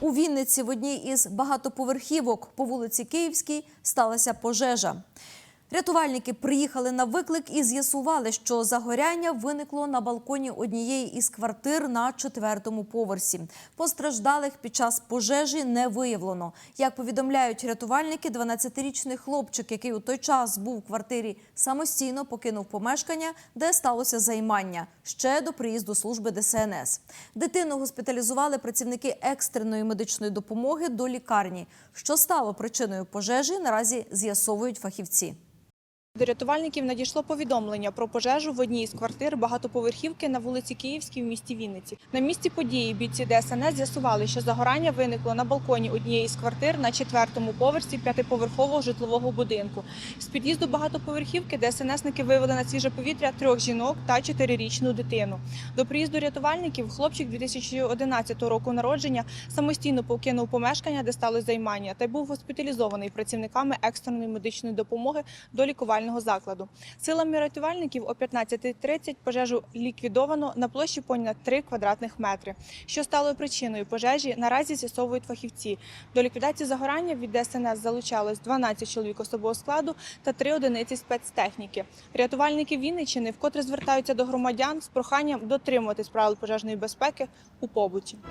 У Вінниці в одній із багатоповерхівок по вулиці Київській сталася пожежа. Рятувальники приїхали на виклик і з'ясували, що загоряння виникло на балконі однієї із квартир на четвертому поверсі. Постраждалих під час пожежі не виявлено. Як повідомляють рятувальники, 12-річний хлопчик, який у той час був у квартирі, самостійно покинув помешкання, де сталося займання ще до приїзду служби ДСНС. Дитину госпіталізували працівники екстреної медичної допомоги до лікарні. Що стало причиною пожежі, наразі з'ясовують фахівці. До рятувальників надійшло повідомлення про пожежу в одній із квартир багатоповерхівки на вулиці Київській в місті Вінниці. На місці події бійці ДСНС з'ясували, що загорання виникло на балконі однієї з квартир на четвертому поверсі п'ятиповерхового житлового будинку. З під'їзду багатоповерхівки ДСНСники вивели на свіже повітря трьох жінок та чотирирічну дитину. До приїзду рятувальників хлопчик 2011 року народження самостійно покинув помешкання, де стало займання, та й був госпіталізований працівниками екстреної медичної допомоги до лікувального закладу. Силами рятувальників о 15.30 пожежу ліквідовано на площі понад 3 квадратних метри. Що стало причиною пожежі, наразі з'ясовують фахівці. До ліквідації загорання від ДСНС залучалось 12 чоловік особового складу та 3 одиниці спецтехніки. Рятувальники Вінниччини вкотре звертаються до громадян з проханням дотримуватись правил пожежної безпеки у побуті.